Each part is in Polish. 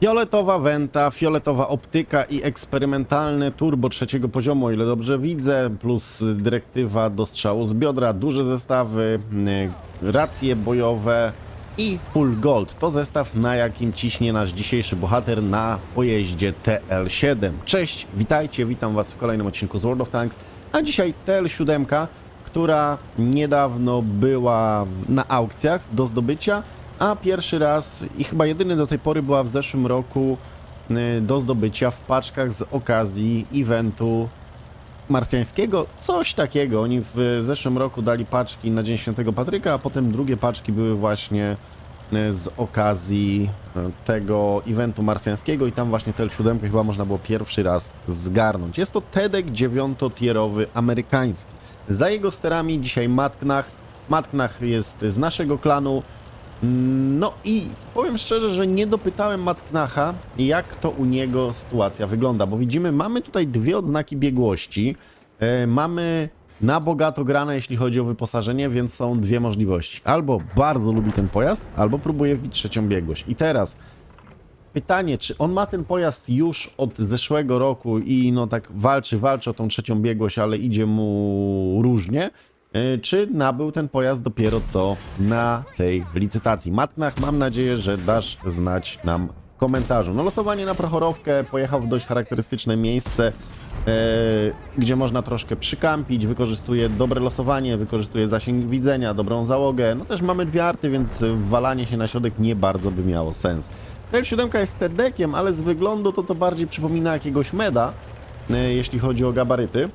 Fioletowa wenta, fioletowa optyka i eksperymentalne turbo trzeciego poziomu, o ile dobrze widzę, plus dyrektywa do strzału z biodra, duże zestawy, y, racje bojowe i full gold. To zestaw, na jakim ciśnie nasz dzisiejszy bohater na pojeździe TL7. Cześć, witajcie, witam was w kolejnym odcinku z World of Tanks, a dzisiaj TL7, która niedawno była na aukcjach do zdobycia, a pierwszy raz i chyba jedyny do tej pory była w zeszłym roku y, do zdobycia w paczkach z okazji eventu marsjańskiego. Coś takiego. Oni w zeszłym roku dali paczki na Dzień Świętego Patryka, a potem drugie paczki były właśnie y, z okazji y, tego eventu marsjańskiego i tam właśnie TL7 chyba można było pierwszy raz zgarnąć. Jest to Tedek 9-tierowy amerykański. Za jego sterami dzisiaj Matknach. Matknach jest z naszego klanu. No i powiem szczerze, że nie dopytałem Matknacha, jak to u niego sytuacja wygląda, bo widzimy, mamy tutaj dwie odznaki biegłości. E, mamy na bogato grane, jeśli chodzi o wyposażenie, więc są dwie możliwości. Albo bardzo lubi ten pojazd, albo próbuje wbić trzecią biegłość. I teraz pytanie, czy on ma ten pojazd już od zeszłego roku i no tak walczy, walczy o tą trzecią biegłość, ale idzie mu różnie, czy nabył ten pojazd dopiero co na tej licytacji. Matnach, mam nadzieję, że dasz znać nam w komentarzu. No losowanie na prochorowkę, pojechał w dość charakterystyczne miejsce, e, gdzie można troszkę przykampić, wykorzystuje dobre losowanie, wykorzystuje zasięg widzenia, dobrą załogę. No też mamy dwie arty, więc walanie się na środek nie bardzo by miało sens. L7 jest TD-kiem, ale z wyglądu to to bardziej przypomina jakiegoś meda, e, jeśli chodzi o gabaryty.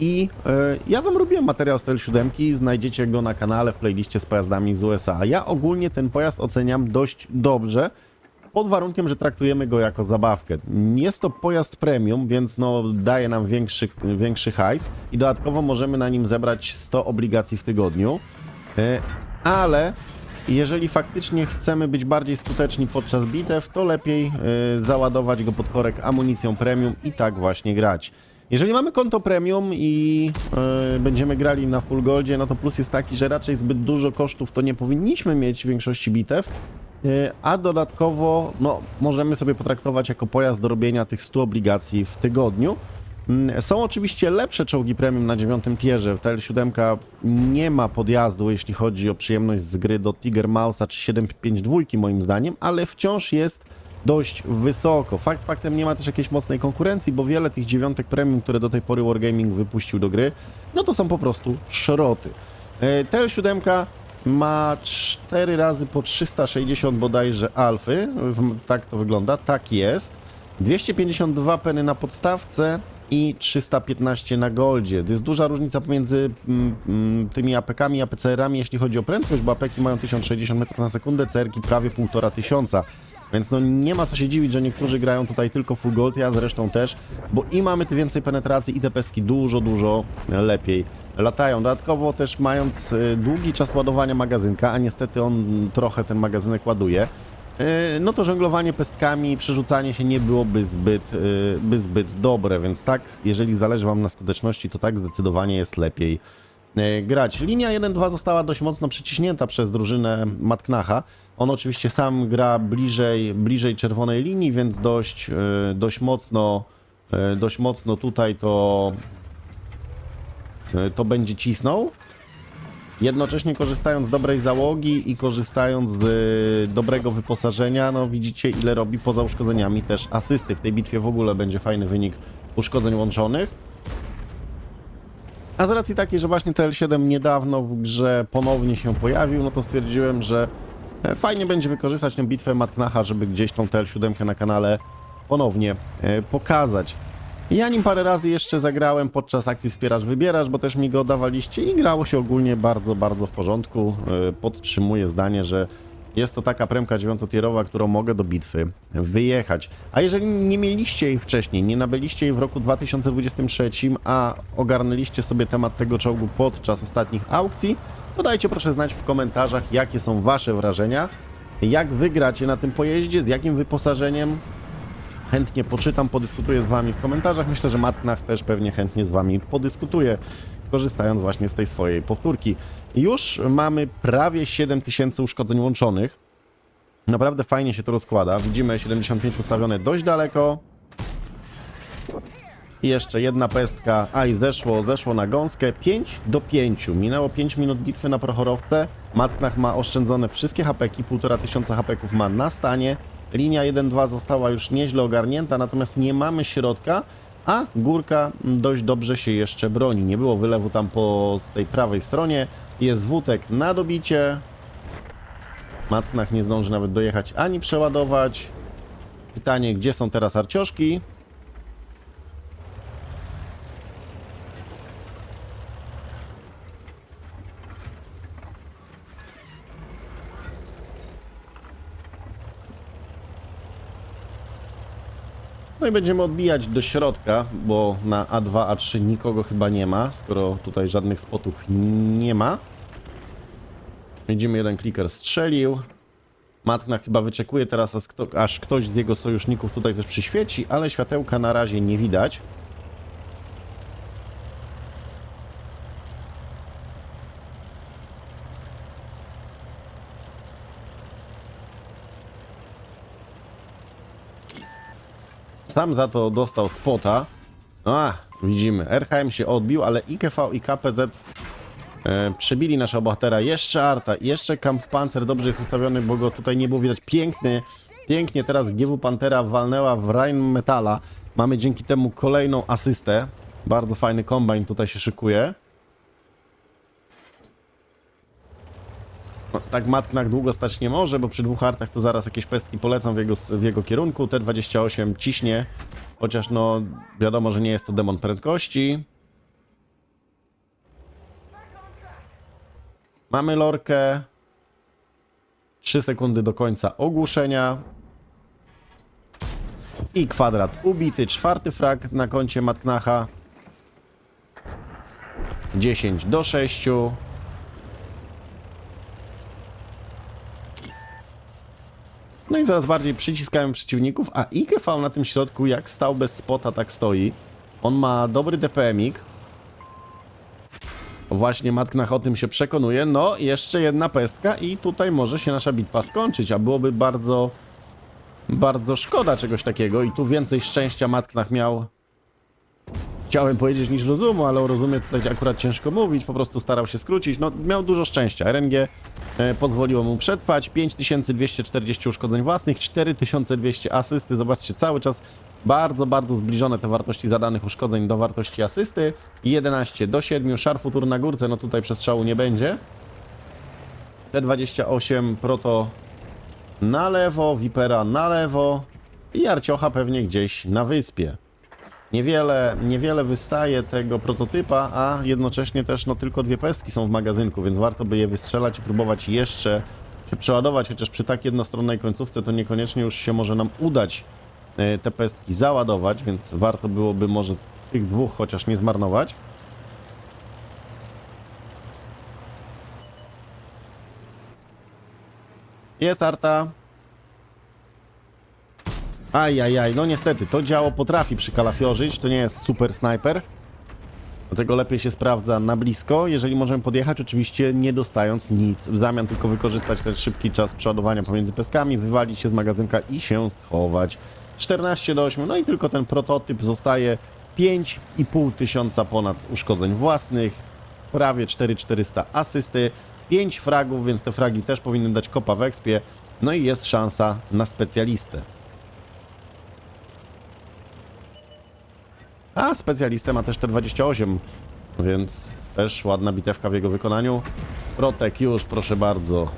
I e, ja wam robiłem materiał z TL7, znajdziecie go na kanale w playliście z pojazdami z USA. Ja ogólnie ten pojazd oceniam dość dobrze, pod warunkiem, że traktujemy go jako zabawkę. Jest to pojazd premium, więc no, daje nam większy, większy hajs i dodatkowo możemy na nim zebrać 100 obligacji w tygodniu. E, ale jeżeli faktycznie chcemy być bardziej skuteczni podczas bitew, to lepiej e, załadować go pod korek amunicją premium i tak właśnie grać. Jeżeli mamy konto premium i e, będziemy grali na full goldzie, no to plus jest taki, że raczej zbyt dużo kosztów to nie powinniśmy mieć w większości bitew, e, a dodatkowo no, możemy sobie potraktować jako pojazd do robienia tych 100 obligacji w tygodniu. Mm, Są oczywiście lepsze czołgi premium na dziewiątym tierze. TL7 nie ma podjazdu, jeśli chodzi o przyjemność z gry do Tiger Mouse'a czy 752 moim zdaniem, ale wciąż jest dość wysoko. Fakt faktem nie ma też jakiejś mocnej konkurencji, bo wiele tych dziewiątek premium, które do tej pory Wargaming wypuścił do gry, no to są po prostu szroty. E, TL7 ma 4 razy po 360 bodajże alfy, tak to wygląda, tak jest. 252 peny na podstawce i 315 na goldzie. To jest duża różnica pomiędzy mm, mm, tymi APK-ami APCR-ami, jeśli chodzi o prędkość, bo APK mają 1060 metrów na sekundę, CR-ki prawie 1,5 tysiąca. Więc no nie ma co się dziwić, że niektórzy grają tutaj tylko full gold, ja zresztą też, bo i mamy ty więcej penetracji i te pestki dużo, dużo lepiej latają. Dodatkowo też mając y, długi czas ładowania magazynka, a niestety on trochę ten magazynek ładuje, y, no to żonglowanie pestkami, przerzucanie się nie byłoby zbyt, y, by zbyt dobre, więc tak, jeżeli zależy Wam na skuteczności, to tak zdecydowanie jest lepiej grać. Linia 1-2 została dość mocno przyciśnięta przez drużynę Matknacha. On oczywiście sam gra bliżej, bliżej czerwonej linii, więc dość, e, dość mocno e, dość mocno tutaj to e, to będzie cisnął. Jednocześnie korzystając z dobrej załogi i korzystając z dobrego wyposażenia, no widzicie ile robi poza uszkodzeniami też asysty. W tej bitwie w ogóle będzie fajny wynik uszkodzeń łączonych. A z racji takiej, że właśnie TL7 niedawno w grze ponownie się pojawił, no to stwierdziłem, że fajnie będzie wykorzystać tę bitwę Matknacha, żeby gdzieś tą TL7 na kanale ponownie e, pokazać. Ja nim parę razy jeszcze zagrałem podczas akcji Wspierasz Wybierasz, bo też mi go dawaliście i grało się ogólnie bardzo, bardzo w porządku. E, Podtrzymuję zdanie, że jest to taka premka dziewiątotierowa, którą mogę do bitwy wyjechać. A jeżeli nie mieliście jej wcześniej, nie nabyliście jej w roku 2023, a ogarnęliście sobie temat tego czołgu podczas ostatnich aukcji, to dajcie proszę znać w komentarzach, jakie są wasze wrażenia, jak wygracie na tym pojeździe, z jakim wyposażeniem, chętnie poczytam, podyskutuję z Wami w komentarzach. Myślę, że Matnach też pewnie chętnie z Wami podyskutuje, korzystając właśnie z tej swojej powtórki. Już mamy prawie 7000 uszkodzeń łączonych. Naprawdę fajnie się to rozkłada. Widzimy 75 ustawione dość daleko. I jeszcze jedna pestka. A i zeszło, zeszło na gąskę. 5 do 5. Minęło 5 minut bitwy na prochorowce. Matknach ma oszczędzone wszystkie hapeki. 1,5 tysiąca hapeków ma na stanie. Linia 1-2 została już nieźle ogarnięta, natomiast nie mamy środka, a górka dość dobrze się jeszcze broni. Nie było wylewu tam po tej prawej stronie. Jest wótek na dobicie. Matknach nie zdąży nawet dojechać ani przeładować. Pytanie, gdzie są teraz arcioszki? No i będziemy odbijać do środka, bo na A2, A3 nikogo chyba nie ma, skoro tutaj żadnych spotów nie ma. Widzimy, jeden kliker strzelił. Matkna chyba wyczekuje teraz, aż kto- aż ktoś z jego sojuszników tutaj coś przyświeci, ale światełka na razie nie widać. Sam za to dostał spota. No a, widzimy, RHM się odbił, ale IKV i KPZ e, przebili naszego bohatera. Jeszcze Arta, jeszcze Kampfpanzer dobrze jest ustawiony, bo go tutaj nie było widać. Piękny, pięknie teraz GW Pantera walnęła w Rheinmetalla. Mamy dzięki temu kolejną asystę. Bardzo fajny kombajn tutaj się szykuje. No, tak Matknak długo stać nie może, bo przy dwóch artach to zaraz jakieś pestki polecą w jego, w jego kierunku. T28 ciśnie, chociaż no wiadomo, że nie jest to demon prędkości. Mamy lorkę. 3 sekundy do końca ogłuszenia. I kwadrat ubity. Czwarty frag na koncie Matknacha. 10 do 6. i coraz bardziej przyciskają przeciwników, a IKV na tym środku jak stał bez spota, tak stoi. On ma dobry DPM-ik. Właśnie Matknach o tym się przekonuje. No, jeszcze jedna pestka i tutaj może się nasza bitwa skończyć, a byłoby bardzo, bardzo szkoda czegoś takiego i tu więcej szczęścia Matknach miał Chciałem powiedzieć niż rozumu, ale o rozumie tutaj akurat ciężko mówić, po prostu starał się skrócić. No, miał dużo szczęścia. RNG e, pozwoliło mu przetrwać. 5240 uszkodzeń własnych, 4200 asysty. Zobaczcie, cały czas bardzo, bardzo zbliżone te wartości zadanych uszkodzeń do wartości asysty. 11 do 7, szar futur na górce, no tutaj przestrzału nie będzie. T28 proto na lewo, Vipera na lewo i Arciocha pewnie gdzieś na wyspie. Niewiele, niewiele wystaje tego prototypa, a jednocześnie też no, tylko dwie pestki są w magazynku, więc warto by je wystrzelać i próbować jeszcze czy przeładować, chociaż przy tak jednostronnej końcówce to niekoniecznie już się może nam udać e, te pestki załadować, więc warto byłoby może tych dwóch chociaż nie zmarnować. Jest Arta. Ajajaj, no niestety, to działo potrafi przykalafiożyć, to nie jest super snajper. Dlatego lepiej się sprawdza na blisko, jeżeli możemy podjechać, oczywiście nie dostając nic. W zamian tylko wykorzystać ten szybki czas przeładowania pomiędzy peskami, wywalić się z magazynka i się schować. 14 do 8, no i tylko ten prototyp zostaje 5,5 tysiąca ponad uszkodzeń własnych, prawie 4400 asysty, 5 fragów, więc te fragi też powinny dać kopa w ekspie, no i jest szansa na specjalistę. A specjalistę ma też T28, więc też ładna bitewka w jego wykonaniu. Protek już, proszę bardzo.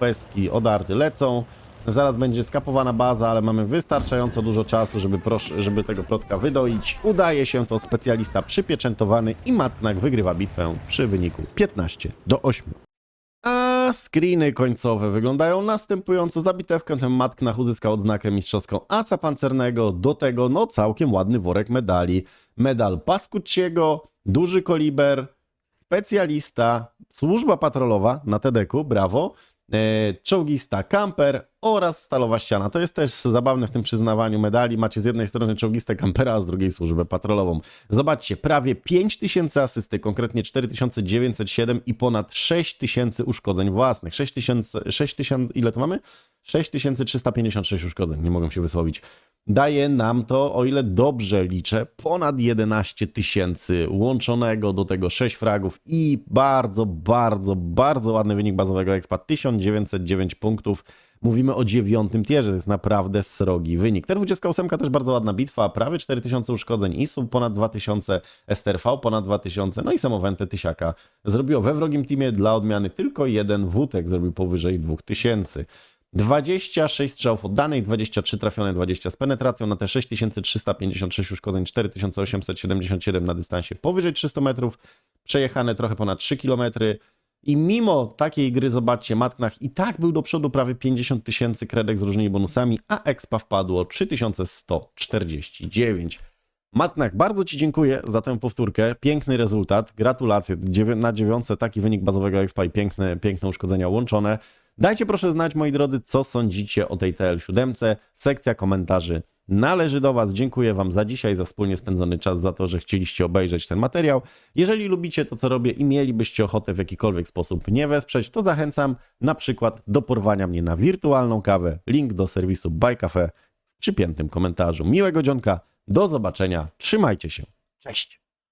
Pestki odarty lecą. Zaraz będzie skapowana baza, ale mamy wystarczająco dużo czasu, żeby, prosz- żeby tego protka wydoić. Udaje się to specjalista przypieczętowany i Matnak wygrywa bitwę przy wyniku 15 do 8. A screeny końcowe wyglądają następująco. Za bitewkę ten Matknach uzyskał odznakę mistrzowską asa pancernego. Do tego no całkiem ładny worek medali. Medal Paskucciego, duży koliber, specjalista, służba patrolowa na TDK, brawo, e, czołgista Camper oraz stalowa ściana. To jest też zabawne w tym przyznawaniu medali. Macie z jednej strony czołgiste kampera, a z drugiej służbę patrolową. Zobaczcie, prawie 5000 asysty, konkretnie 4907 i ponad 6000 uszkodzeń własnych. 6000, 6000 ile to mamy? 6356 uszkodzeń, nie mogę się wysłowić. Daje nam to, o ile dobrze liczę, ponad 11 tysięcy łączonego do tego 6 fragów i bardzo, bardzo, bardzo ładny wynik bazowego expa 1909 punktów. Mówimy o dziewiątym tierze, to jest naprawdę srogi wynik. T28 też bardzo ładna bitwa, prawie 4000 uszkodzeń, ISU ponad 2000, STRV ponad 2000, no i samowętę Tysiaka zrobiło we wrogim teamie dla odmiany tylko jeden Wutek zrobił powyżej 2000. 26 strzałów oddanych, 23 trafione, 20 z penetracją na te 6356 uszkodzeń, 4877 na dystansie powyżej 300 metrów, przejechane trochę ponad 3 km. I mimo takiej gry, zobaczcie, Matknach i tak był do przodu prawie 50 tysięcy kredek z różnymi bonusami, a expa wpadło 3149. Matnak, bardzo Ci dziękuję za tę powtórkę. Piękny rezultat. Gratulacje. Na dziewiątce taki wynik bazowego expa i piękne, piękne uszkodzenia łączone. Dajcie proszę znać, moi drodzy, co sądzicie o tej TL7. Sekcja komentarzy należy do Was. Dziękuję Wam za dzisiaj, za wspólnie spędzony czas, za to, że chcieliście obejrzeć ten materiał. Jeżeli lubicie to, co robię i mielibyście ochotę w jakikolwiek sposób mnie wesprzeć, to zachęcam na przykład do porwania mnie na wirtualną kawę. Link do serwisu Buy Cafe w przypiętym komentarzu. Miłego dzionka, do zobaczenia, trzymajcie się. Cześć!